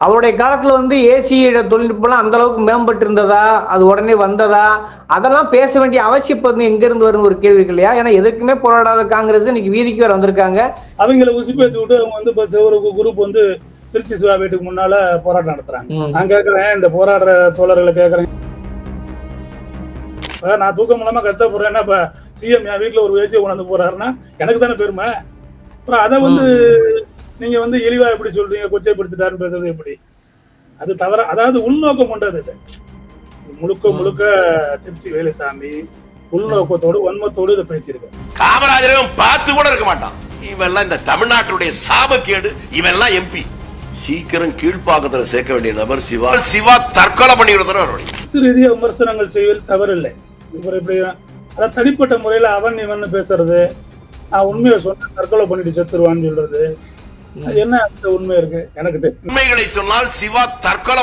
அவருடைய காலத்துல வந்து ஏசி தொழில்நுட்பம்லாம் அந்த அளவுக்கு மேம்பட்டு இருந்ததா அது உடனே வந்ததா? அதெல்லாம் பேச வேண்டிய அவசியம் வந்து எங்க இருந்து வரும்னு ஒரு கேள்வி இல்லையா? ஏன்னா எதுக்குமே போராடாத காங்கிரஸ் இன்னைக்கு வீதிக்கு வேற வந்திருக்காங்க. அவங்கள உசுப்பேத்தி விட்டு அவங்க வந்து இப்ப ஒரு குரூப் வந்து திருச்சி சிவா வீட்டுக்கு முன்னால போராட்டம் நடத்துறாங்க. நான் கேக்குறேன் இந்த போராடுற தோழர்களை கேக்குறேன். இப்ப நான் தூக்கம் மூலமா கஷ்டப்படுறேன்னா இப்ப சிஎம் என் வீட்டுல ஒரு ஏசியை கொண்டாந்து போறாருன்னா எனக்கு தானே பெருமை. அப்புறம் அதை வந்து நீங்க வந்து இழிவா எப்படி சொல்றீங்க கொச்சைப்படுத்திட்டாருன்னு பேசுறது எப்படி? அது தவிர அதாவது உள்நோக்கம் கொண்டது இது. முழுக்க முழுக்க திருச்சி வேலுசாமி உள்நோக்கத்தோடு வன்மத்தோடு இதை பேசியிருக்காரு. காமராஜரும் பார்த்து கூட இருக்க மாட்டான். இவெல்லாம் இந்த தமிழ்நாட்டுடைய சாபக்கேடு இவெல்லாம் எம்பி. சீக்கிரம் கீழ்ப்பாக்கத்துல சேர்க்க வேண்டிய நபர் சிவா. சிவா தற்கொலை பண்ணிக்கிறதுன்னு அவருடைய கருத்து ரீதியா விமர்சனங்கள் செய்வது தவறில்லை. இவர் இப்படி அதாவது தனிப்பட்ட முறையில அவன் இவன் பேசுறது நான் உண்மையை சொன்ன தற்கொலை பண்ணிட்டு செத்துருவான்னு சொல்றது என்ன அந்த உண்மை இருக்கு? எனக்கு தெரியும் உண்மைகளை சொன்னால் சிவா தற்கொலை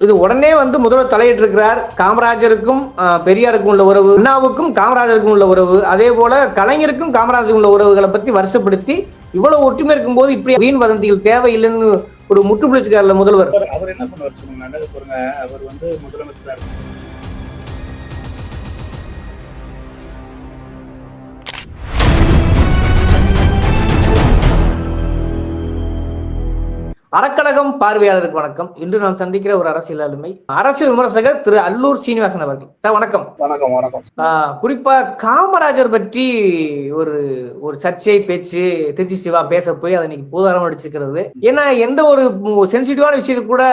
இது உடனே வந்து முதல்வர் தலையிட்டு இருக்கிறார் காமராஜருக்கும் பெரியாருக்கும் உள்ள உறவு அண்ணாவுக்கும் காமராஜருக்கும் உள்ள உறவு அதே போல கலைஞருக்கும் காமராஜருக்கும் உள்ள உறவுகளை பத்தி வருஷப்படுத்தி இவ்வளவு ஒற்றுமை இருக்கும்போது இப்படி வீண் வதந்திகள் தேவையில்லைன்னு ஒரு முற்றுப்புள்ளிச்சுக்கார்ல முதல்வர். அவர் அவர் என்ன பண்ணுவார் சொல்லுங்க? நல்லது பாருங்க அவர் வந்து முதலமைச்சரா அறக்கழகம் பார்வையாளருக்கு வணக்கம். இன்று நாம் சந்திக்கிற ஒரு அரசியல் ஆளுமை அரசியல் விமர்சகர் திரு அல்லூர் சீனிவாசன் அவர்கள். சார், வணக்கம். வணக்கம் வணக்கம். குறிப்பா காமராஜர் பற்றி ஒரு ஒரு சர்ச்சை பேச்சு திருச்சி சிவா பேச போய் அதை இன்னைக்கு பூதாரம் அடிச்சிருக்கிறது. ஏன்னா எந்த ஒரு சென்சிட்டிவான விஷயத்துக்கு கூட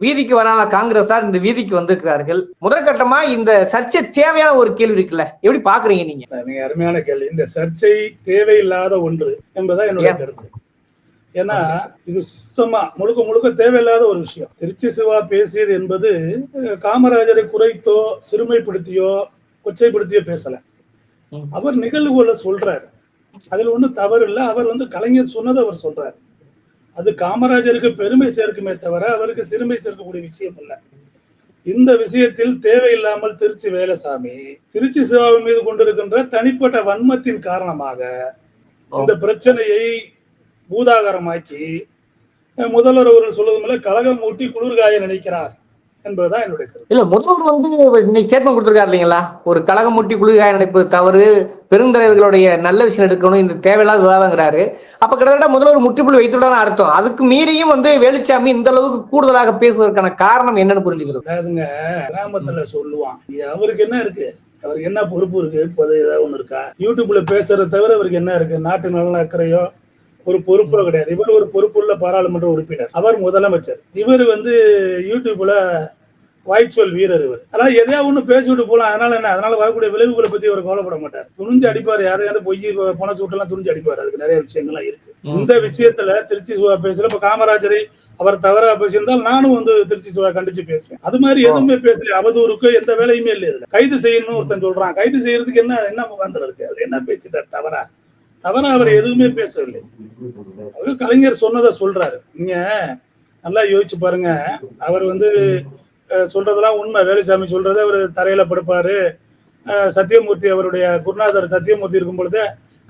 வீதிக்கு வராத காங்கிரஸார் இந்த வீதிக்கு வந்திருக்கிறார்கள். முதற்கட்டமா இந்த சர்ச்சை தேவையான ஒரு கேள்வி இருக்குல்ல. எப்படி பாக்குறீங்க நீங்க? அருமையான கேள்வி. இந்த சர்ச்சை தேவையில்லாத ஒன்று என்பதா என்னுடைய? கருத்து. ஏன்னா இது சுத்தமா முழுக்க முழுக்க தேவையில்லாத ஒரு விஷயம். திருச்சி சிவா பேசியது என்பது காமராஜரை குறைத்தோ சிறுமைப்படுத்தியோ கொச்சைப்படுத்தியோ பேசல. அவர் நிகழ்வுகளை சொல்றாரு. அதுல ஒண்ணும் தவறு இல்லை. அவர் வந்து கலைஞர் சொன்னதை அவர் சொல்றாரு. அது காமராஜருக்கு பெருமை சேர்க்குமே தவிர அவருக்கு சிறுமை சேர்க்கக்கூடிய விஷயம் இல்லை. இந்த விஷயத்தில் தேவையில்லாமல் திருச்சி வேலசாமி திருச்சி சிவாவின் மீது கொண்டிருக்கின்ற தனிப்பட்ட வன்மத்தின் காரணமாக இந்த பிரச்சனையை பூதாகரமாக்கி முதல்வர் அவர்கள் சொல்வது போல கழகம் ஊட்டி குளிர்காய நினைக்கிறார் என்பதுதான் என்னுடைய கருத்து. இல்ல முதல்வர் வந்து இன்னைக்கு ஸ்டேட்மெண்ட் கொடுத்திருக்காரு இல்லைங்களா? ஒரு கழகம் முட்டி குளிர்காய நினைப்பது தவறு பெருந்தலைவர்களுடைய நல்ல விஷயம் எடுக்கணும் இந்த தேவையில்லாத விவாதங்கிறாரு. அப்ப கிட்டத்தட்ட முதல்வர் முற்றுப்புள்ளி வைத்துள்ளதான் அர்த்தம். அதுக்கு மீறியும் வந்து வேலுச்சாமி இந்த அளவுக்கு கூடுதலாக பேசுவதற்கான காரணம் என்னன்னு புரிஞ்சுக்கிறது. அதாவதுங்க கிராமத்துல சொல்லுவான் அவருக்கு என்ன இருக்கு? அவருக்கு என்ன பொறுப்பு இருக்கு? பொது ஏதாவது ஒண்ணு இருக்கா? யூடியூப்ல பேசுறத தவிர அவருக்கு என்ன இருக்கு? நாட்டு நலன் அக்கறையோ ஒரு பொறுப்போ கிடையாது. இவர் ஒரு பொறுப்புள்ள பாராளுமன்ற உறுப்பினர். அவர் முதலமைச்சர். இவர் வந்து யூடியூப்ல வாய்ச்சொல் வீரர் இவர். அதனால எதையா ஒண்ணு பேசிவிட்டு போலாம். அதனால என்ன? அதனால வரக்கூடிய விளைவுகளை பத்தி அவர் கவலைப்பட மாட்டார். துணிஞ்சு அடிப்பார். யாரையாவது பொய் பண சூட்டெல்லாம் துணிஞ்சு அடிப்பார். அதுக்கு நிறைய விஷயங்கள்லாம் இருக்கு. இந்த விஷயத்துல திருச்சி சிவா பேசுற இப்ப காமராஜரை அவர் தவறா பேசியிருந்தால் நானும் வந்து திருச்சி சிவா கண்டிச்சு பேசுவேன். அது மாதிரி எதுவுமே பேசல. அவதூறுக்கு எந்த வேலையுமே இல்லை கைது செய்யணும்னு ஒருத்தன் சொல்றான். கைது செய்யறதுக்கு என்ன என்ன முகாந்திரம் இருக்கு? அதுல என்ன பேசிட்டார்? தவறா? தவறா அவர் எதுவுமே பேசவில்லை. அவர் கலைஞர் சொன்னதை சொல்றாரு. நீங்க நல்லா யோசிச்சு பாருங்க. அவர் வந்து சொல்றதெல்லாம் உண்மை. வேலுசாமி சொல்றது அவர் தரையில படுப்பாரு. சத்தியமூர்த்தி அவருடைய குருநாதர் சத்தியமூர்த்தி இருக்கும் பொழுது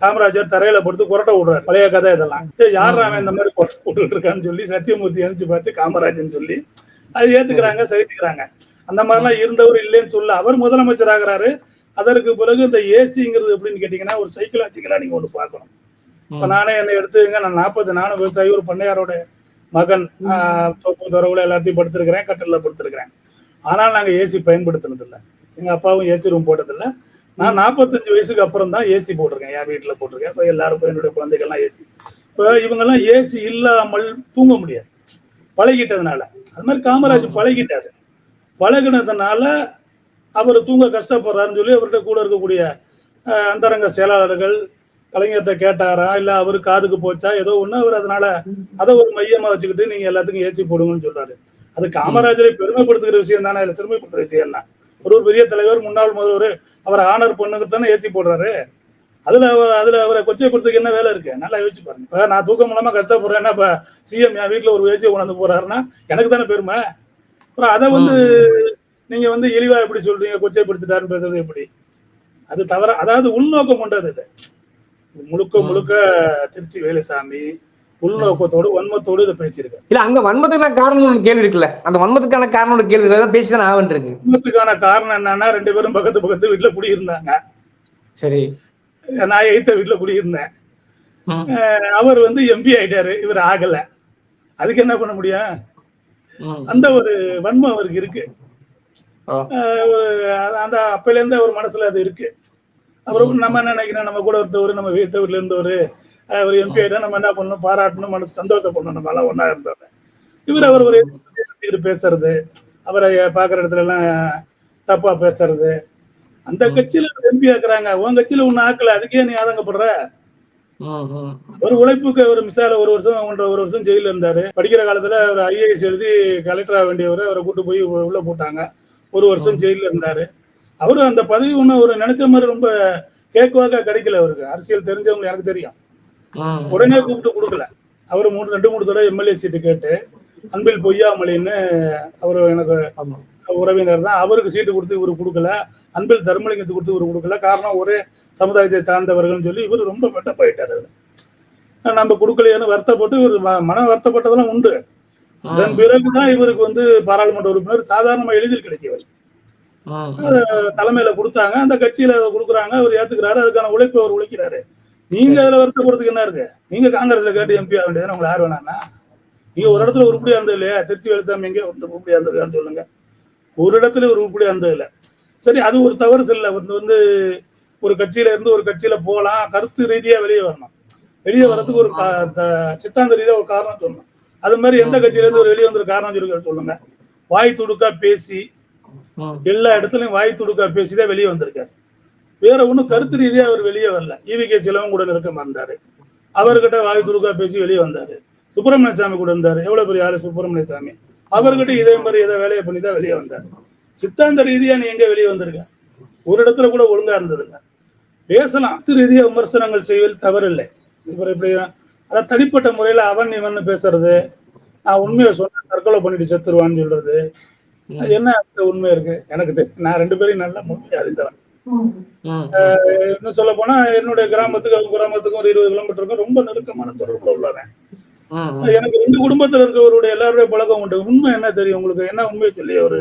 காமராஜர் தரையில படுத்து கொரட்டை விடுறாரு. பழைய கதை இதெல்லாம். யார்ரா அவன் இந்த மாதிரி கொரட்டை விட்டுட்டு இருக்கான்னு சொல்லி சத்தியமூர்த்தி எழுந்து பார்த்து காமராஜன் சொல்லி அது ஏத்துக்கிறாங்க சகிச்சுக்கிறாங்க. அந்த மாதிரிலாம் இருந்தவர் இல்லைன்னு சொல்ல அவர் முதலமைச்சர் ஆகுறாரு. அதற்கு பிறகு இந்த ஏசிங்கிறது எப்படின்னு கேட்டீங்கன்னா ஒரு சைக்கலாஜிக்கலா நீங்க ஒண்ணு பார்க்கணும். இப்ப நானே என்னை எடுத்துங்க நான் நாற்பது நானும் விவசாயி ஒரு பண்ணையாரோட மகன் தோப்பு துறவுல எல்லாத்தையும் படுத்திருக்கிறேன் கட்டில படுத்திருக்கிறேன். ஆனால் நாங்க ஏசி பயன்படுத்தினது இல்ல எங்க அப்பாவும் ஏசி ரூம் போட்டதில்ல. நான் நாற்பத்தஞ்சு வயசுக்கு அப்புறம் தான் ஏசி போட்டிருக்கேன் என் வீட்டுல போட்டிருக்கேன். இப்போ எல்லாருக்கும் என்னுடைய குழந்தைகள்லாம் ஏசி. இப்போ இவங்கெல்லாம் ஏசி இல்லாமல் தூங்க முடியாது. பழகிட்டதுனால. அது மாதிரி காமராஜ் பழகிட்டாரு. பழகினதுனால அவர் தூங்க கஷ்டப்படுறாருன்னு சொல்லி அவர்கிட்ட கூட இருக்கக்கூடிய அந்தரங்க செயலாளர்கள் கலைஞர்கிட்ட கேட்டாரா இல்லை அவரு காதுக்கு போச்சா ஏதோ ஒன்று அவர் அதனால அதை ஒரு மையமாக வச்சுக்கிட்டு நீங்க எல்லாத்துக்கும் ஏசி போடுங்கன்னு சொல்றாரு. அது காமராஜரை பெருமைப்படுத்துகிற விஷயம் தானே இல்ல சிறுமைப்படுத்துகிற விஷயம் தான் ஒரு ஒரு பெரிய தலைவர் முன்னாள் முதல்வர் அவர் ஆனர் பொண்ணுக்கு தானே ஏசி போடுறாரு. அதுல அவர் அதுல அவரை கொச்சைப்படுத்துக்கு என்ன வேலை இருக்கு? நல்லா யோசிச்சு பாருங்க. இப்ப நான் தூக்கம் மூலமாக கஷ்டப்படுறேன்னா இப்போ சிஎம் என் வீட்டில் ஒரு ஏசியை கொண்டாந்து போறாருன்னா எனக்கு தானே பெருமை. அப்புறம் அதை வந்து நீங்க வந்து இழிவா எப்படி சொல்றீங்க கொச்சைப்படுத்திட்டாருன்னு பேசுறது எப்படி? அது தவிர அதாவது உள்நோக்கம் கொண்டது இது. முழுக்க முழுக்க திருச்சி வேலுசாமி உள்நோக்கத்தோடு வன்மத்தோடு இதை பேசியிருக்காரு. இல்ல அங்க வன்மத்துக்கான காரணம் கேள்வி இருக்குல்ல? அந்த வன்மத்துக்கான காரணம் கேள்வி. அதான் பேசிதான் ஆவன் இருக்கு. வன்மத்துக்கான காரணம் என்னன்னா ரெண்டு பேரும் பக்கத்து பக்கத்து வீட்டுல குடியிருந்தாங்க. சரி. நான் எய்த்த வீட்டுல குடியிருந்தேன். அவர் வந்து எம்பி ஆயிட்டாரு இவர் ஆகல. அதுக்கு என்ன பண்ண முடியும்? அந்த ஒரு வன்மம் அவருக்கு இருக்கு. அந்த அப்பையில இருந்து அவர் மனசுல அது இருக்கு. அப்புறம் நம்ம என்ன நினைக்கிறோம்? நம்ம கூட ஒருத்தவர் நம்ம வீட்டு வீட்டுல இருந்தவர் ஒரு எம்பி ஆயிட்டா நம்ம என்ன பண்ணணும்? பாராட்டணும் மனசு சந்தோஷப்படணும். நம்ம எல்லாம் ஒண்ணா இருந்தவர் இவர் அவர் ஒரு பேசுறது அவரை பாக்குற இடத்துல எல்லாம் தப்பா பேசுறது. அந்த கட்சியில எம்பி ஆக்குறாங்க. உன் கட்சியில ஒண்ணு ஆக்கல. அதுக்கே நீ ஆதங்கப்படுற? ஒரு உழைப்புக்கு ஒரு மிசால ஒரு வருஷம் ஒன்றரை ஒரு வருஷம் ஜெயில இருந்தாரு. படிக்கிற காலத்துல அவர் ஐஏஎஸ் எழுதி கலெக்டர் ஆக வேண்டியவர் அவரை கூட்டு போய் உள்ள போட்டாங்க. ஒரு வருஷம் ஜெயில இருந்தாரு. அவரு அந்த பதவி ஒன்றும் ஒரு நினைச்ச மாதிரி ரொம்ப கேக்குவாக்க கிடைக்கல அவருக்கு. அரசியல் தெரிஞ்சவங்க எனக்கு தெரியும். உடனே கூப்பிட்டு கொடுக்கல. அவர் மூணு ரெண்டு மூணு தடவை எம்எல்ஏ சீட்டு கேட்டு அன்பில் பொய்யாமலின்னு அவர் எனக்கு. உறவினர் தான். அவருக்கு சீட்டு கொடுத்து இவரு கொடுக்கல. அன்பில் தர்மலிங்கத்துக்கு கொடுத்து இவரு கொடுக்கல. காரணம் ஒரே சமுதாயத்தை சார்ந்தவர்கள்னு சொல்லி இவர் ரொம்ப வெட்டப்பாயிட்டார் நம்ம கொடுக்கலையேன்னு வருத்தப்பட்டு இவர் மன வருத்தப்பட்டதெல்லாம் உண்டு. அதன் பிறகுதான் இவருக்கு வந்து பாராளுமன்ற உறுப்பினர் சாதாரணமா எளிதில் கிடைக்கவில்லை. தலைமையில கொடுத்தாங்க. அந்த கட்சியில கொடுக்குறாங்க. அவர் ஏத்துக்கிறாரு. அதுக்கான உழைப்பு அவர் உழைக்கிறாரு நீங்க அதுல வருத்தப்படுறதுக்கு என்ன இருக்கு? நீங்க காங்கிரஸ்ல கேட்டு எம்பி ஆக வேண்டியது உங்களை யார் வேணாம்னா நீங்க ஒரு இடத்துல உருப்படியா இருந்தது இல்லையா? திருச்சி வேலுசாமி எங்கே உருப்படியா இருந்ததுன்னு சொல்லுங்க. ஒரு இடத்துல ஒரு உருப்படியா இருந்தது இல்ல. சரி அது ஒரு தவறு இல்லை. வந்து வந்து ஒரு கட்சியில இருந்து ஒரு கட்சியில போகலாம். கருத்து ரீதியா வெளியே வரணும். வெளியே வர்றதுக்கு ஒரு சித்தாந்த ரீதியா ஒரு காரணம் சொல்லணும். அது மாதிரி எந்த கட்சியில இருந்து ஒரு வெளியே வந்து காரணம் சொல்லுங்க சொல்லுங்க. வாய் துடுக்கா பேசி எல்லா இடத்துலயும் வாய் துடுக்கா பேசிதான் வெளியே வந்திருக்காரு. வேற ஒண்ணும் கருத்து ரீதியா அவர் வெளியே வரல. ஈவி கே சிலவும் கூட இருக்க இருந்தாரு அவர்கிட்ட வாய் துடுக்கா பேசி வெளியே வந்தாரு. சுப்பிரமணிய சாமி கூட இருந்தாரு. எவ்வளவு பெரிய ஆளு சுப்பிரமணிய சாமி. அவர்கிட்ட இதே மாதிரி ஏதோ வேலையை பண்ணி தான் வெளியே வந்தாரு. சித்தாந்த ரீதியா நீ எங்க வெளியே வந்திருக்க? ஒரு இடத்துல கூட ஒழுங்கா இருந்தது இல்ல பேசலாம். கருத்து ரீதியா விமர்சனங்கள் செய்வதில் தவறில்லை. இவர் இப்படி அதாவது தனிப்பட்ட முறையில அவன் இவன் பேசுறது. நான் உண்மையை சொன்ன தற்கொலை பண்ணிட்டு செத்துருவான்னு சொல்றது. என்ன உண்மை இருக்கு? எனக்கு தெரியும் நான் ரெண்டு பேரையும் நல்லா முழுமையா அறிந்தவன். இன்னும் சொல்ல போனா என்னுடைய கிராமத்துக்கு அவங்க கிராமத்துக்கும் ஒரு இருபது கிலோமீட்டருக்கும் ரொம்ப நெருக்கமான தொடர்புல ம். எனக்கு ரெண்டு குடும்பத்துல இருக்கவருடைய எல்லாருடைய பழக்கம் உண்டு. உண்மை என்ன தெரியும் உங்களுக்கு? என்ன உண்மையை சொல்லி ஒரு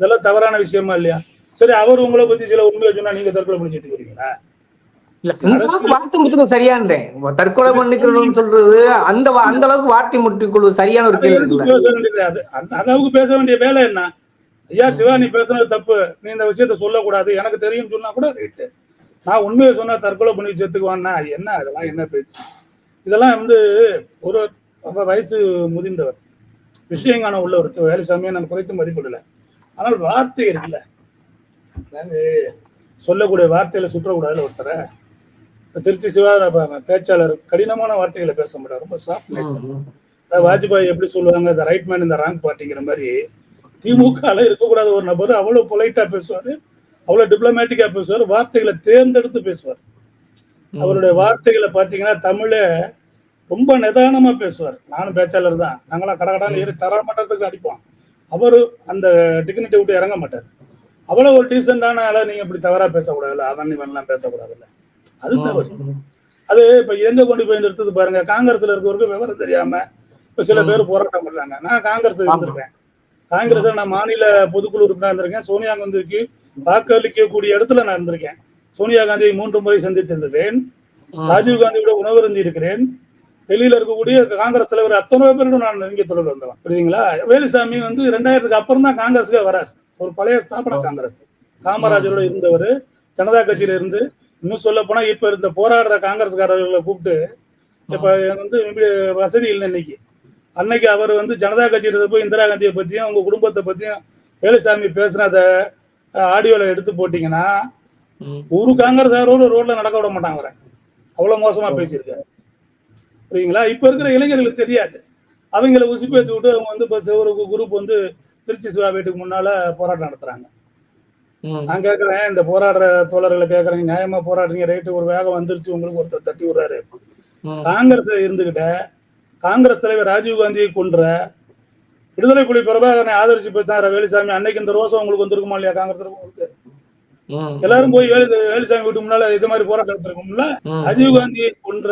இதெல்லாம் தவறான விஷயமா இல்லையா? சரி அவர் உங்களை பத்தி சில உண்மையை சொன்னா நீங்க தற்கொலை பண்ணி சேர்த்து போறீங்களா இல்ல இந்த அளவுக்கு வார்த்தை முடிச்சது சரியான்றேன். தற்கொலை பண்ணிக்கணும்னு சொல்றது அந்த அந்த அளவுக்கு வார்த்தை முட்டிக்கொள்வது சரியான ஒரு கேள்வி அந்த அளவுக்கு பேச வேண்டிய வேலை என்ன? ஐயா சிவா நீ பேசுனது தப்பு. நீ இந்த விஷயத்த சொல்லக்கூடாது. எனக்கு தெரியும் சொன்னா கூட ரைட்டு நான் உண்மையை சொன்னா தற்கொலை பண்ணி செத்துக்குவான்னா என்ன? அதெல்லாம் என்ன பேச்சு? இதெல்லாம் வந்து ஒரு வயசு முதிர்ந்தவர். விஷயங்கான உள்ள ஒரு வேலைசாமியை நான் குறைத்து மதிப்பிடல. ஆனால் வார்த்தை இருக்குல்ல. அதாவது சொல்லக்கூடிய வார்த்தையில சுற்றக்கூடாதுல ஒருத்தரை. திருச்சி சிவா ப- பேச்சாளர் கடினமான வார்த்தைகளை பேச மாட்டார் ரொம்ப சாஃப்ட் நேச்சர். அதாவது வாஜ்பாய் எப்படி சொல்லுவாங்க இந்த ரைட் மேன் இந்த ராங் பார்ட்டிங்கிற மாதிரி திமுகல இருக்கக்கூடாத ஒரு நபர் அவ்வளவு பொலைட்டா பேசுவாரு அவ்வளவு டிப்ளமேட்டிக்கா பேசுவார் வார்த்தைகளை தேர்ந்தெடுத்து பேசுவார். அவருடைய வார்த்தைகளை பார்த்தீங்கன்னா தமிழ ரொம்ப நிதானமா பேசுவார். நானும் பேச்சாளர் தான். நாங்களாம் கடகடான்னு ஏறி தரமட்டத்துக்கு அடிப்போம். அவரு அந்த டிக்னிட்டி விட்டு இறங்க மாட்டார். அவ்வளவு ஒரு டீசெண்டான ஆளை நீங்க இப்படி தவறா பேசக்கூடாதுல்ல? அவன் இவன்லாம் பேசக்கூடாதுல்ல. அது தவறு அது இப்ப எங்க கொண்டு போய் நிறுத்தது பாருங்க காங்கிரஸ்ல இருக்கவருக்கு விவரம் தெரியாம இப்ப சில பேர் போராட்டம் பண்றாங்க. நான் காங்கிரஸ் இருந்திருக்கேன். காங்கிரஸ் நான் மாநில பொதுக்குழு உறுப்பினர் இருந்திருக்கேன். சோனியா காந்திக்கு வாக்களிக்கக்கூடிய இடத்துல நான் இருந்திருக்கேன். சோனியா காந்தியை மூன்று முறை சந்தித்திருக்கிறேன் ராஜீவ் காந்தியோட உணவருந்தி இருக்கிறேன் டெல்லியில இருக்கக்கூடிய காங்கிரஸ் தலைவர் அத்தனை பேரோட நான் நெருங்கிய தொடர்பு வந்தவன். புரியுதுங்களா? வேலுசாமி வந்து ரெண்டாயிரத்துக்கு அப்புறம் தான் காங்கிரஸுக்கே வரார். ஒரு பழைய ஸ்தாபன காங்கிரஸ். காமராஜரோட இருந்தவர் ஜனதா கட்சியில இருந்து இன்னும் சொல்ல போனா இப்ப இருந்த போராடுற காங்கிரஸ்காரர்களை கூப்பிட்டு இப்ப வந்து வசதி இல்லை இன்னைக்கு. அன்னைக்கு அவர் வந்து ஜனதா கட்சியில போய் இந்திரா காந்தியை பத்தியும் அவங்க குடும்பத்தை பத்தியும் வேலுசாமி பேசுனத ஆடியோல எடுத்து போட்டீங்கன்னா. ஒரு காங்கிரஸாரோட ரோட்ல நடக்க விட மாட்டாங்க அவரை. அவ்வளவு மோசமா பேசியிருக்காரு. புரியுங்களா இப்ப இருக்கிற இளைஞர்களுக்கு தெரியாது. அவங்கள உசுப்பேத்தி விட்டு அவங்க வந்து இப்ப ஒரு குரூப் வந்து திருச்சி சிவா வீட்டுக்கு முன்னால போராட்டம் நடத்துறாங்க. நான் கேட்கறேன் இந்த போராடுற தோழர்களை கேட்கறேன் நியாயமா போராடுறீங்க. ரைட்டு ஒரு வேகம் வந்துருச்சு உங்களுக்கு ஒருத்தர் தட்டி விடுறாரு. காங்கிரஸ் இருந்துகிட்ட காங்கிரஸ் தலைவர் ராஜீவ் காந்தியை கொன்ற விடுதலை புலி பிரபாகரனை ஆதரிச்சு பேசினார வேலுசாமி. அன்னைக்கு இந்த ரோசம் உங்களுக்கு வந்திருக்குமா இல்லையா? காங்கிரஸ் உங்களுக்கு. எல்லாரும் போய் வேலு வேலுசாமி வீட்டு முன்னால இது மாதிரி போராட்டம் நடத்திருக்கும்ல? ம். ராஜீவ் காந்தியை கொன்ற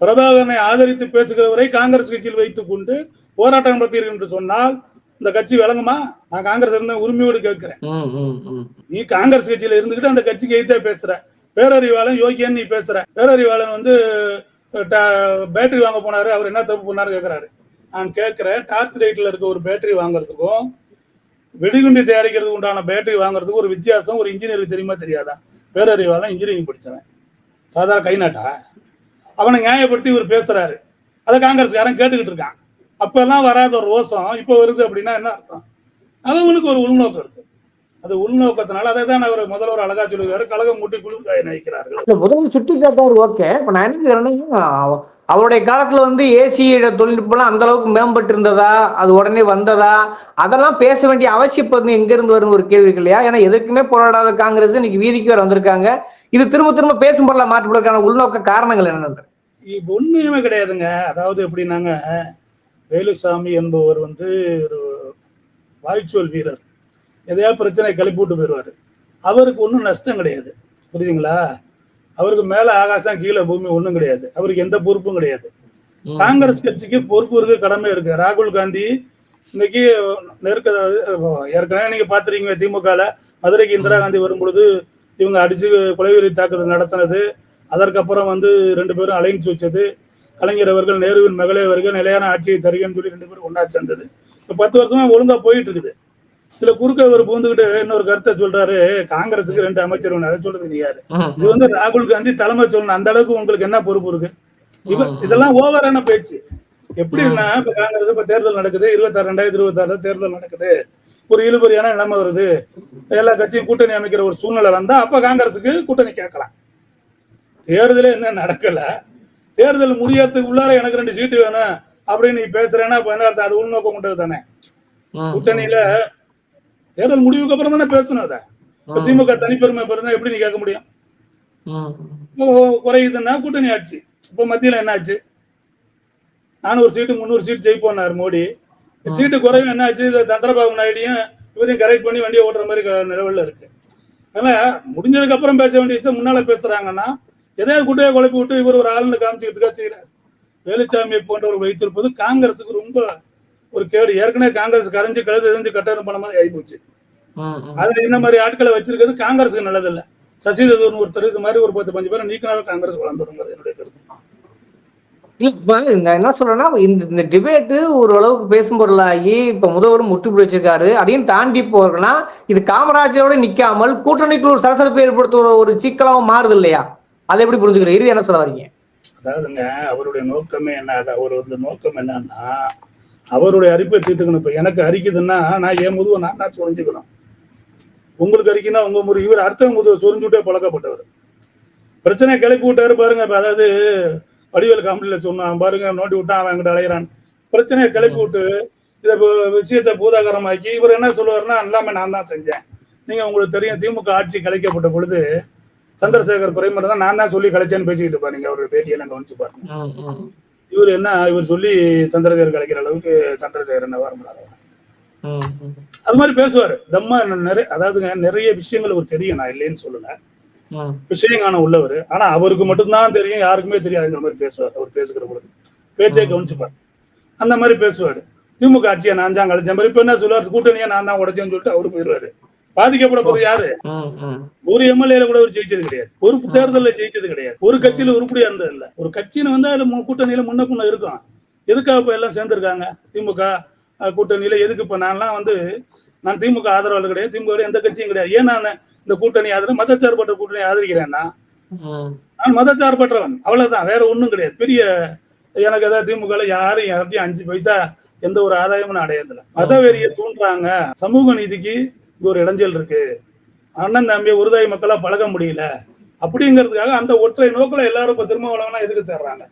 பிரபாகரனை ஆதரித்து பேசுகிறவரை காங்கிரஸ் கட்சியில் வைத்துக் கொண்டு போராட்டம் நடத்தீர்கள் என்று சொன்னால் இந்த கட்சி விளங்குமா? நான் காங்கிரஸ் இருந்த உரிமையோடு கேட்கிறேன். நீ காங்கிரஸ் கட்சியில இருந்துகிட்டு அந்த கட்சிக்கு எதிர்த்தே பேசுற. பேரறிவாளன் யோகியன் நீ பேசுற. பேரறிவாளன் வந்து பேட்டரி வாங்க போனாரு. அவர் என்ன தப்பு பண்ணாரு கேக்குறாரு. நான் கேட்கிறேன் டார்ச் லைட்ல இருக்க ஒரு பேட்டரி வாங்குறதுக்கும் வெடிகுண்டு தயாரிக்கிறதுக்கு உண்டான பேட்டரி வாங்குறதுக்கு ஒரு வித்தியாசம் ஒரு இன்ஜினியருக்கு தெரியுமா தெரியாதா? பேரறிவாளன் இன்ஜினியரிங் படிச்சவன். சாதாரண கை நாட்டா அவனை நியாயப்படுத்தி இவர் பேசுறாரு. அதை காங்கிரஸ்காரன் கேட்டுக்கிட்டு இருக்கான். அப்பெல்லாம் வராத ஒரு ரோசம் இப்போ வருது அப்படின்னா என்ன அர்த்தம்? அவனுக்கு ஒரு உள்நோக்கம் இருக்கு. அது உள்நோக்கத்தினால அதை தான் அவர் முதல்வர் அழகா சொல்லுவாரு கழகம் மூட்டி குளிர்காய நினைக்கிறார்கள். முதல்வர் சுட்டி காட்டாரு ஓகே. இப்ப நான் என்ன அவருடைய காலத்துல வந்து ஏசி தொழில்நுட்பம்லாம் அந்த அளவுக்கு மேம்பட்டு இருந்ததா அது உடனே வந்ததா? அதெல்லாம் பேச வேண்டிய அவசியம் வந்து எங்க இருந்து வருது ஒரு கேள்வி இருக்கு இல்லையா? ஏன்னா எதுக்குமே போராடாத காங்கிரஸ் இன்னைக்கு வீதிக்கு வேற வந்திருக்காங்க. இது திரும்ப திரும்ப பேசும் பொருளா மாற்றப்படுவதற்கான உள்நோக்க காரணங்கள் என்னன்னு? ஒண்ணுமே கிடையாதுங்க. அதாவது எப்படின்னாங்க வேலுசாமி என்பவர் வந்து ஒரு வாய்ச்சொல் வீரர். எதையாவது பிரச்சனை கிளப்பி விட்டு போயிடுவாரு. அவருக்கு ஒன்றும் நஷ்டம் கிடையாது. புரியுதுங்களா? அவருக்கு மேல ஆகாசம் கீழே பூமி ஒன்றும் கிடையாது. அவருக்கு எந்த பொறுப்பும் கிடையாது. காங்கிரஸ் கட்சிக்கு பொறுப்பு இருக்கு கடமை இருக்கு. ராகுல் காந்தி இன்னைக்கு நெருக்க ஏற்கனவே நீங்க பாத்துருக்கீங்க திமுகல. மதுரைக்கு இந்திரா காந்தி வரும்பொழுது இவங்க அடிச்சு கொலைவெறி தாக்குதல் நடத்தினது. அதற்கப்புறம் வந்து ரெண்டு பேரும் அலைன்ஸ் வச்சது. கலைஞர் அவர்கள் நேருவின் மகளே அவர்கள் நிலையான ஆட்சியை தருகன்னு சொல்லி ரெண்டு பேரும் ஒண்ணா சேர்ந்தது இப்ப பத்து வருஷமா ஒழுங்கா போயிட்டு இருக்குது. இதுல குறுக்க ஒரு பூந்துகிட்டு இன்னொரு கருத்தை சொல்றாரு காங்கிரஸுக்கு ரெண்டு அமைச்சர் ஒண்ணு அதை சொல்றது நீ யாரு? இது வந்து ராகுல் காந்தி தலைமை சொல்லணும். அந்த அளவுக்கு உங்களுக்கு என்ன பொறுப்பு இருக்கு? இவ இதெல்லாம் ஓவரான பேச்சு. எப்படின்னா இப்ப காங்கிரஸ் இப்ப தேர்தல் நடக்குது. இருபத்தாறு ரெண்டாயிரத்தி இருபத்தாறு தேர்தல் நடக்குது. ஒரு இழுபறியான நிலைமை வருது. எல்லா கட்சியும் கூட்டணி அமைக்கிற ஒரு சூழ்நிலை வந்தா அப்ப காங்கிரஸுக்கு கூட்டணி கேட்கலாம். தேர்தலே என்ன நடக்கல. தேர்தல் முடியறதுக்கு உள்ளார எனக்கு ரெண்டு சீட்டு வேணும் அப்படின்னு நீ பேசுறேன்னா இப்ப என்ன அர்த்தம்? அது உள்நோக்கம் கொண்டது தானே. கூட்டணியில தேர்தல் முடிவுக்கு அப்புறம் தானே பேசணும் அதை. திமுக தனிப்பெருமை பிறந்தா எப்படி நீ கேட்க முடியும்? குறையுதுன்னா கூட்டணி ஆட்சி. இப்போ மத்தியில என்ன ஆச்சு நானூறு சீட்டு முந்நூறு சீட்டு ஜெயிப்போனார் மோடி. சீட்டு குறையும் என்ன ஆச்சு இது சந்திரபாபு நாயுடையும் இவரையும் கரெக்ட் பண்ணி வண்டியை ஓட்டுற மாதிரி நிலவுல இருக்கு. அதனால முடிஞ்சதுக்கு அப்புறம் பேச வேண்டிய விஷயம் முன்னால பேசுறாங்கன்னா எதையாவது குட்டையை குழப்பி விட்டு இவர் ஒரு ஆளுன்னு காமிச்சுக்கிறதுக்காக செய்யறாரு வேலுச்சாமியை போன்றவர் வைத்திருப்பது காங்கிரஸுக்கு ரொம்ப ஒரு கேடு. ஏற்கனவே காங்கிரஸ் கரைஞ்சு கழுது எரிஞ்சு கட்டணம் பண்ண மாதிரி ஆயிப்போச்சு. அதுல இந்த மாதிரி ஆட்களை வச்சிருக்கிறது காங்கிரஸுக்கு நல்லதில்ல. சசிதரன் ஒருத்தர் இது மாதிரி ஒரு பத்து பஞ்சு பேரை நீக்கினாவே காங்கிரஸ் வளர்ந்துருங்கிறது என்னுடைய கருத்து. இப்ப நான் என்ன சொல்றேன்னா இந்த டிபேட்டு ஓரளவுக்கு பேசும் பொருளாகி இப்ப முதல்வரும் முற்றுப்புள்ளி வச்சிருக்காரு. அதையும் தாண்டி போறதுன்னா இது காமராஜரோட நிக்காமல் கூட்டணிக்குள்ள ஒரு சலசலப்பு ஏற்படுத்துற ஒரு சிக்கலாவும் மாறுது இல்லையா? அதை எப்படி புரிஞ்சுக்கிறோம் இது என்ன சொல்ல வரீங்க? அதாவதுங்க அவருடைய நோக்கமே என்ன அவர் வந்து நோக்கம் என்னன்னா அவருடைய அரிப்பை தீர்த்துக்கணும். இப்ப எனக்கு அரிக்குதுன்னா நான் என் முதுவை நான் தான் சொரிஞ்சுக்கணும். உங்களுக்கு அரிக்குன்னா உங்க முறை இவர் அர்த்தம் முதுவை சொரிஞ்சு விட்டே பழக்கப்பட்டவர். பிரச்சனையை கிளப்பி விட்டாரு பாருங்க இப்ப அதாவது வடிவேல் காமெடியில் சொன்னான் பாருங்க நோட்டி விட்டான் அவன் எங்கிட்ட அலையிறான். பிரச்சனையை கிளப்பி விட்டு இதை பு- விஷயத்தை பூதாகரமாக்கி இவர் என்ன சொல்லுவாருன்னா எல்லாமே நான் தான் செஞ்சேன். நீங்க உங்களுக்கு தெரியும் திமுக ஆட்சி கலைக்கப்பட்ட பொழுது சந்திரசேகர் பிரைமர் தான் நான் தான் சொல்லி கலைச்சேன்னு பேசிக்கிட்டு பாருங்க அவருடைய பேட்டியெல்லாம் கவனிச்சு பாருங்க. இவர் என்ன இவர் சொல்லி சந்திரசேகர் கலைக்கிற அளவுக்கு சந்திரசேகர் என்ன வர முடியாதவர் அது மாதிரி பேசுவாரு. தம்மா நிறைய அதாவதுங்க நிறைய விஷயங்கள் அவர் தெரியும். நான் இல்லைன்னு சொல்லல. விஷயங்கான உள்ளவர். ஆனா அவருக்கு மட்டும்தான் தெரியும் யாருக்குமே தெரியாதுங்கிற மாதிரி பேசுவார். அவர் பேசுகிற பொழுது. பேச்சை கவனிச்சுப்பார். அந்த மாதிரி பேசுவாரு. திமுக ஆட்சியை நான் தான் கழிச்சேன். மாதிரி இப்ப என்ன சொல்லுவார்? கூட்டணியை நான் தான் உடைச்சேன்னு சொல்லிட்டு அவரு போயிடுவாரு. பாதிக்கப்பட போறது யாரு? ஒரு எம்எல்ஏல கூட அவர் ஜெயிச்சது கிடையாது. ஒரு தேர்தல்ல ஜெயிச்சது கிடையாது. ஒரு கட்சியில உருப்படியா இருந்தது இல்ல ஒரு கட்சின்னு வந்து அதுல கூட்டணியில முன்ன பின்ன இருக்கும். எதுக்காக இப்ப எல்லாம் சேர்ந்திருக்காங்க? திமுக கூட்டணியில எதுக்கு இப்ப நான்லாம் வந்து நான் திமுக ஆதரவாளர் கிடையாது திமுக எந்த கட்சியும் கிடையாது. ஏன் நான் இந்த கூட்டணி ஆதரவு மதச்சார்பற்ற கூட்டணி ஆதரிக்கிறேன்னா நான் மதச்சார்பற்றவன். அவ்வளவுதான். வேற ஒண்ணும் கிடையாது. பெரிய எனக்கு ஏதாவது திமுக யாரும் யார்ட்டையும் அஞ்சு பைசா எந்த ஒரு ஆதாயமும் நான் அடையதில்ல மதவெறியை தூண்டுறாங்க. சமூக நீதிக்கு இங்க ஒரு இடைஞ்சல் இருக்கு. அண்ணன் தம்பியை உருதாய் மக்களா பழக முடியல. அப்படிங்கிறதுக்காக அந்த ஒற்றை நோக்கில எல்லாரும் இப்ப திருமாவளவனா எதுக்கு சேர்றாங்க?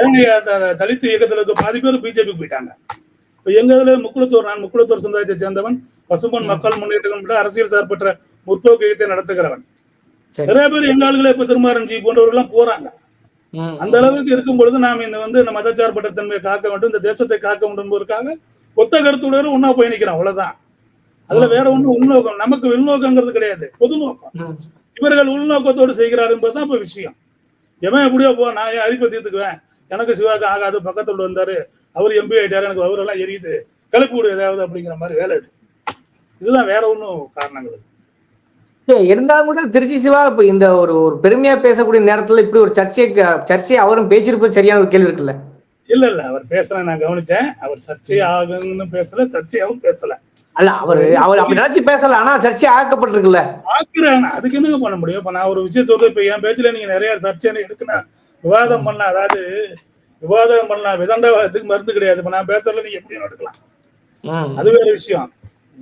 ஏங்க அந்த தலித் இயக்கத்துல இருக்க பாதி பேர் பிஜேபி போயிட்டாங்க. இப்ப எங்க இதுல முக்குளத்தூர் நான் முக்குளத்தூர் சமுதாயத்தை சேர்ந்தவன் பசும்பொன் மக்கள் முன்னேற்றம் அரசியல் சார்பற்ற முற்போக்கு இயக்கத்தை நடத்துகிறவன். நிறைய பேர் எங்க ஆளுகளே இப்ப திருமாரஞ்சி போன்றவர்கள் எல்லாம் போறாங்க. அந்த அளவுக்கு இருக்கும் பொழுது நாம் இந்த வந்து இந்த மதச்சார்பற்ற தன்மையை காக்க வேண்டும் இந்த தேசத்தை காக்க வேண்டும் என்பதற்காக ஒத்த கருத்துடன் ஒன்னா பயணிக்கிறோம் அவ்வளவுதான். அதுல வேற ஒண்ணும் உள்நோக்கம் நமக்கு உள்நோக்கங்கிறது கிடையாது. பொது நோக்கம் இவர்கள் உள்நோக்கத்தோடு செய்கிறார் என்பதுதான் இப்ப விஷயம். எவன் எப்படியோ போ நான் என் அரிப்பை தீர்த்துக்குவேன்? எனக்கு சிவாக்கு ஆகாது பக்கத்துல வந்தாரு அவர் எம்பி ஆயிட்டாரு எனக்கு அவரெல்லாம் எரியுது கிளப்பி விடு ஏதாவது அப்படிங்கிற மாதிரி வேலை இது. இதுதான் வேற ஒன்றும் காரணங்கள். இருந்தாலும் கூட திருச்சி சிவா இப்ப இந்த ஒரு ஒரு பெருமையா பேசக்கூடிய நேரத்துல இப்படி ஒரு சர்ச்சை சர்ச்சையை அவரும் பேசியிருப்பது சரியான ஒரு கேள்வி இருக்குல்ல? இல்ல இல்ல அவர் பேசல நான் கவனிச்சேன். அவர் சர்ச்சை ஆகுன்னு பேசல சர்ச்சையாவும் பேசல. அல்ல அவர் அவர் அப்படி நினைச்சு பேசல ஆனா சர்ச்சை ஆக்கப்பட்டிருக்குல்ல. ஆக்குறாங்க. அதுக்கு என்னங்க பண்ண முடியும்? இப்ப நான் ஒரு விஷயம் சொல்றேன். இப்ப என் பேச்சுல நீங்க நிறைய சர்ச்சை எடுக்கணும் விவாதம் பண்ணலாம். அதாவது விவாதம் பண்ணலாம். விதண்டவாதத்துக்கு மருந்து கிடையாது. இப்ப நான் பேசுறதுல நீங்க எப்படி எடுக்கலாம் ம். அது வேற விஷயம்.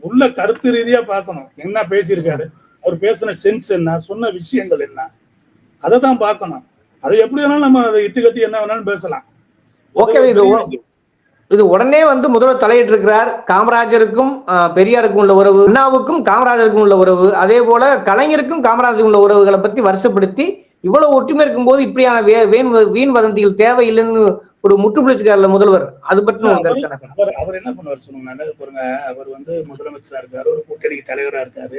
உள்ள கருத்து ரீதியா பார்க்கணும். என்ன பேசியிருக்காரு? அவர் பேசின சென்ஸ் என்ன? சொன்ன விஷயங்கள் என்ன? அதை தான் பார்க்கணும். அதை எப்படி வேணாலும் நம்ம அதை இட்டு கட்டி என்ன வேணாலும் பேசலாம். ஓகே இது உடனே வந்து முதல்வர் தலையிட்டு இருக்கிறார் காமராஜருக்கும் பெரியாருக்கும் உள்ள உறவு அண்ணாவுக்கும் காமராஜருக்கும் உள்ள உறவு அதே போல கலைஞருக்கும் காமராஜருக்கும் உள்ள உறவுகளை பத்தி வருஷப்படுத்தி இவ்வளவு ஒற்றுமை இருக்கும்போது இப்படியான வே- வீண் வீண் வதந்திகள் தேவையில்லைன்னு ஒரு முற்றுப்புள்ளிச்சுக்கார்ல முதல்வர். அது பற்றி அவர் அவர் என்ன பண்ணுவார் சொல்லுங்க? நல்லது பாருங்க அவர் வந்து முதலமைச்சரா இருக்காரு ஒரு கூட்டணிக்கு தலைவரா இருக்காரு.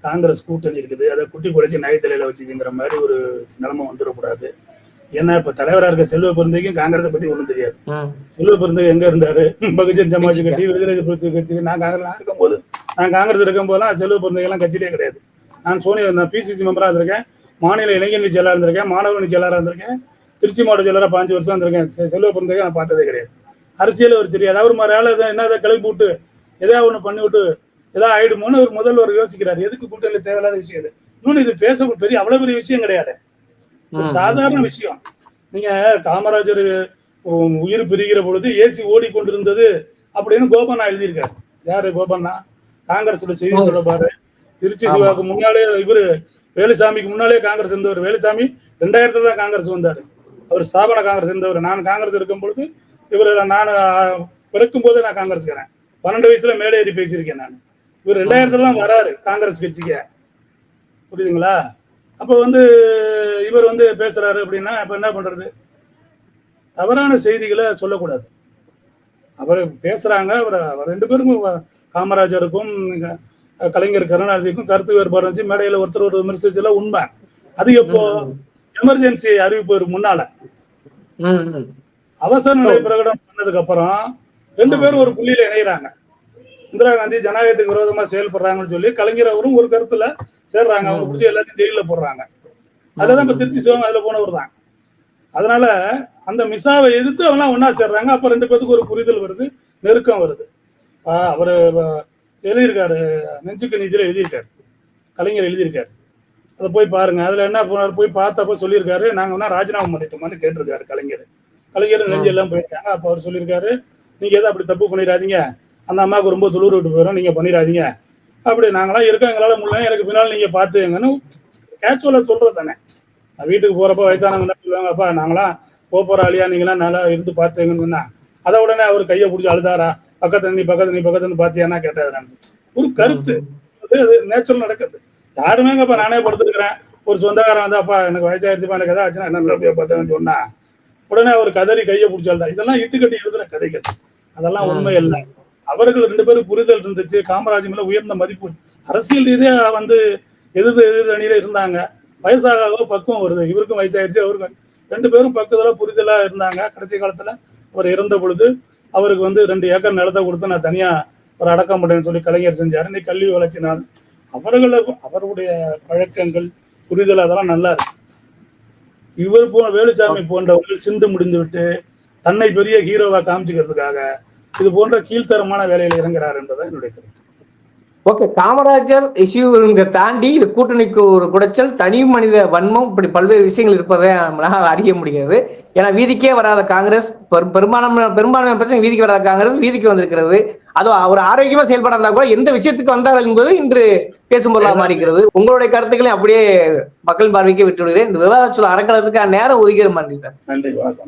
காங்கிரஸ் கூட்டணி இருக்குது. அதை குட்டி குறைச்சி நயத்தலையில வச்சுங்கிற மாதிரி ஒரு நிலைமை வந்துடக்கூடாது. ஏன்னா இப்ப தலைவரா இருக்க செல்வ பிறந்தைக்கும் காங்கிரஸை பத்தி ஒண்ணும் தெரியாது. செல்வ பிறந்தகை எங்க இருந்தாரு? பகுஜன் சமாஜ் கட்சி விடுதலை சிறுத்தை கட்சி நான் காங்கிரஸ் நான் இருக்கும்போது நான் காங்கிரஸ் இருக்கும் போதெல்லாம் செல்வ பிறந்தகைலாம் கட்சியிலே கிடையாது. நான் சோனியா நான் பிசிசி மெம்பரா இருந்திருக்கேன். மாநில இளைஞரணி செயலாளர் இருந்திருக்கேன். மாணவரணி செயலாளர் இருந்திருக்கேன். திருச்சி மாவட்ட செயலராக பாஞ்சு வருஷம் இருந்திருக்கேன். செல்வ பிறந்தகை நான் பார்த்ததே கிடையாது. அரசியல் அவர் தெரியாது. அவர் எதை- என்ன கிளப்பி விட்டு எதாவது ஒண்ணு பண்ணி விட்டு ஏதாவது ஆயிடுமோன்னு ஒரு முதல்வர் யோசிக்கிறார். எதுக்கு கூட்டணி தேவையில்லாத விஷயம் இது? இன்னொன்னு இது பேச பெரிய அவ்வளவு பெரிய விஷயம் கிடையாது. ஒரு. சாதாரண விஷயம். நீங்க காமராஜர் உயிர் பிரிகிற பொழுது ஏசி ஓடிக்கொண்டிருந்தது அப்படின்னு கோபண்ணா எழுதியிருக்காரு. யாரு கோபண்ணா? காங்கிரஸோட செய்தி தொடர்பாரு திருச்சி. சிவாக்கு முன்னாலே இவரு வேலுசாமிக்கு முன்னாலே காங்கிரஸ் இருந்தவர். வேலுசாமி ரெண்டாயிரத்துல தான் காங்கிரஸ் வந்தாரு. அவர் ஸ்தாபன காங்கிரஸ் இருந்தவர். நான் காங்கிரஸ் இருக்கும் பொழுது இவர் நான் பிறக்கும் போதே நான் காங்கிரஸ்காரன். பன்னெண்டு வயசுல மேலே ஏறி பேசியிருக்கேன் நான். இவர் ரெண்டாயிரத்துல தான் வராரு காங்கிரஸ் கட்சிக்கு. புரியுதுங்களா? அப்போ வந்து இவர் வந்து பேசுறாரு அப்படின்னா இப்ப என்ன பண்றது? தவறான செய்திகளை சொல்லக்கூடாது. அவர் பேசுறாங்க அவர் அவர் ரெண்டு பேருக்கும் வ- காமராஜருக்கும் கலைஞர் கருணாநிதிக்கும் கருத்து வேறுபாடு இருந்துச்சு. மேடையில ஒருத்தர் ஒரு விமர்சிச்சல உண்மை. அது எப்போ? எமர்ஜென்சி அறிவிப்பு முன்னால. அவசர நிலை பிரகடனம் பண்ணதுக்கு அப்புறம் ரெண்டு பேரும் ஒரு புள்ளியில இணைகிறாங்க இந்திரா காந்தி ஜனநாயகத்துக்கு விரோதமா செயல்படுறாங்கன்னு சொல்லி கலைஞர் அவரும் ஒரு கருத்துல சேர்றாங்க. அவங்க பிடிச்சி எல்லாத்தையும் ஜெயில போடுறாங்க. அதுலதான் இப்ப திருச்சி சிவம் அதுல போனவர் தான். அதனால அந்த மிசாவை எதிர்த்து அவங்களாம் ஒன்னா சேர்றாங்க. அப்ப ரெண்டு பேத்துக்கு ஒரு புரிதல் வருது நெருக்கம் வருது. ஆஹ் அவரு எழுதியிருக்காரு. நெஞ்சுக்கு நீதியில எழுதியிருக்காரு. கலைஞர் எழுதியிருக்காரு. அதை போய் பாருங்க. அதுல என்ன போனார்? போய் பார்த்தப்ப சொல்லியிருக்காரு. நாங்க வேணா ராஜினாமா பண்ணிட்டோமான்னு கேட்டிருக்காரு கலைஞர். கலைஞர் நெஞ்சு எல்லாம் போயிருக்காங்க. அப்ப அவர் சொல்லியிருக்காரு நீங்க எதை அப்படி தப்பு பண்ணிடாதீங்க. அந்த அம்மாவுக்கு ரொம்ப துளிர் விட்டு போயிடும் நீங்க பண்ணிடாதீங்க. அப்படி நாங்களாம் இருக்கோம். எங்களால முடியல எனக்கு பின்னால் நீங்க பாத்துங்கன்னு கேஷுவலா சொல்றது தானே. நான் வீட்டுக்கு போறப்ப வயசானவங்க என்ன சொல்லுவாங்க அப்பா நாங்களாம் போக போற ஆளியா? நீங்களாம் நல்லா இருந்து பாத்துங்கன்னு சொன்னா அதை உடனே அவர் கையை பிடிச்சி அழுதாரா? பக்கத்துல நீ பக்கத்துல நீ பக்கத்துல பாத்தியானா கேட்டது நான். ஒரு கருத்து. அது அது நேச்சுரல் நடக்குது. யாருமே இப்ப நானே படுத்துருக்கிறேன். ஒரு சொந்தக்காரன் வந்து அப்பா எனக்கு வயசாயிருச்சுப்பா எனக்கு எதாவது ஆச்சுன்னா என்ன பார்த்தாங்கன்னு சொன்னா. உடனே அவர் கதறி கையை பிடிச்சால்தான் இதெல்லாம் இட்டுக்கட்டி எழுதுற கதைகள். அதெல்லாம் உண்மை இல்லை அவர்கள் ரெண்டு பேரும் புரிதல் இருந்துச்சு. காமராஜ் மேல உயர்ந்த மதிப்பு. அரசியல் ரீதியா வந்து எதிர் எதிர் அணியில இருந்தாங்க. வயசாக பக்குவம் வருது. இவருக்கும் வயசாயிடுச்சு அவருக்கும். ரெண்டு பேரும் பக்கத்துல புரிதலா இருந்தாங்க. கடைசி காலத்துல அவர் இறந்த பொழுது அவருக்கு வந்து ரெண்டு ஏக்கர் நிலத்தை கொடுத்து நான் தனியா ஒரு அடக்கம் மாட்டேன்னு சொல்லி கலைஞர் செஞ்சாரு. நீ கல்வி வளர்ச்சினார் அவர்களை அவருடைய பழக்கங்கள் புரிதல் அதெல்லாம் நல்லா இருக்கு. இவர் போ வேலுசாமி போன்றவர்கள் சிந்து முடிந்து விட்டு தன்னை பெரிய ஹீரோவா காமிச்சுக்கிறதுக்காக இது போன்ற கீழ்த்தரமான வேலையில் இறங்குறார் என்பதுதான் என்னுடைய கருத்து. ஓகே காமராஜர் இஷ்யூ தாண்டி இது கூட்டணிக்கு ஒரு குடைச்சல் தனி மனித வன்மம் இப்படி பல்வேறு விஷயங்கள் இருப்பதை நம்மளால அறிய முடியாது ஏன்னா வீதிக்கே வராத காங்கிரஸ் பெரும்- பெரும்பான்மை பெரும்பான்மை பிரச்சனை வீதிக்கு வராத காங்கிரஸ் வீதிக்கு வந்திருக்கிறது. அதுவும் அவர் ஆரோக்கியமா செயல்படாதா கூட எந்த விஷயத்துக்கு வந்தார் என்பது இன்று பேசும் பொருளாக மாறிக்கிறது. உங்களுடைய கருத்துக்களை அப்படியே மக்கள் பார்வைக்கு விட்டு விடுகிறேன் இந்த விவாத சொல்ல அறக்கலத்துக்கான நேரம் ஒதுக்கிற மாட்டேன் நன்றி வணக்கம்.